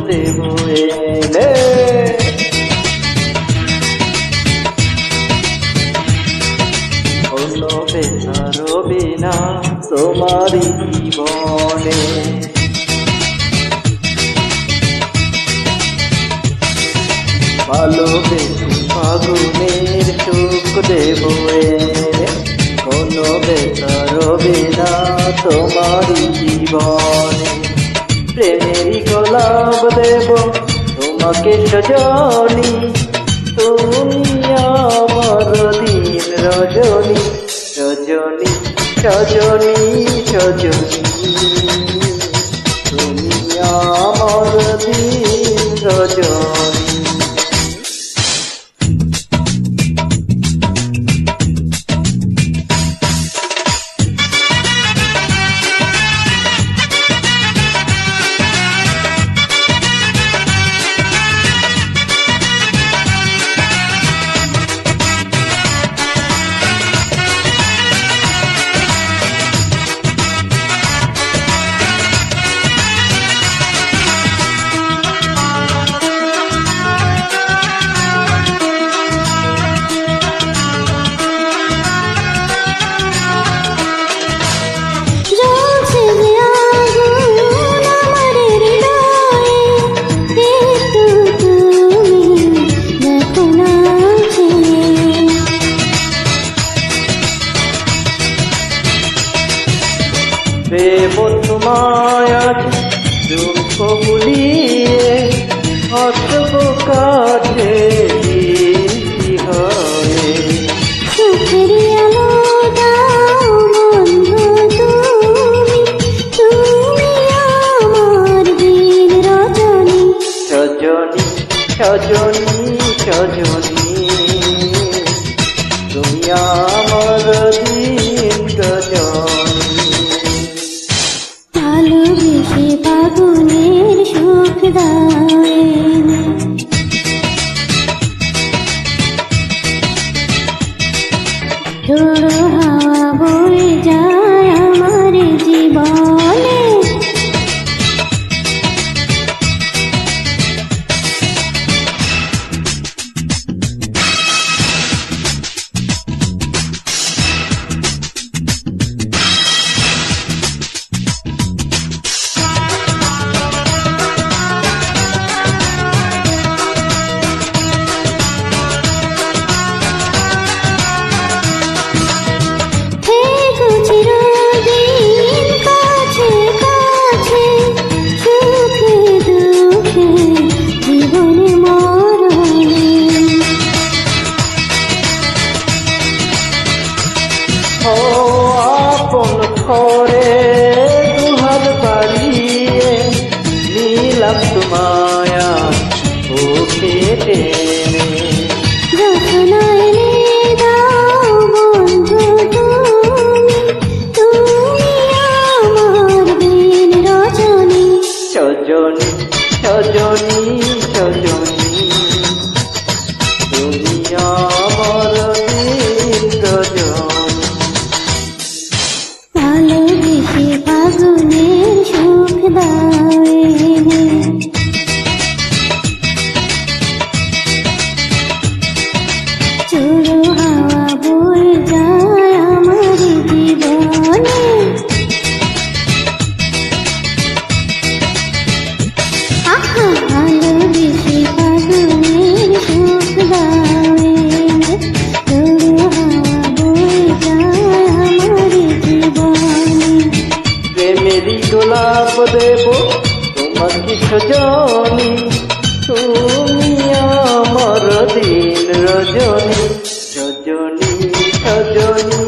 দেব এলে। অন্য বেচার বিনা তোমারই জীবনে। ভালোবেসে ফাগুনের সুখ দেব কোনো বেচার বিনা তোমারই জীবনে। তোমাকে সজনি তুমি আমার দিন রজনী রজনী সজনী সজনী তুমি আমার দিন রজনী। আমার দিন রজনী। সজনী সজনী তুমি আমার দিন রজনী। ঝোড়ো হাওয়া বয়ে যায় আপন ঘরে দুহাত বাড়িয়ে নিলাম তোমায়া ওকে টেনে। সজনী সজনী সজনী। সজনী তুমি আমার দিন রজনী রজনী সজনী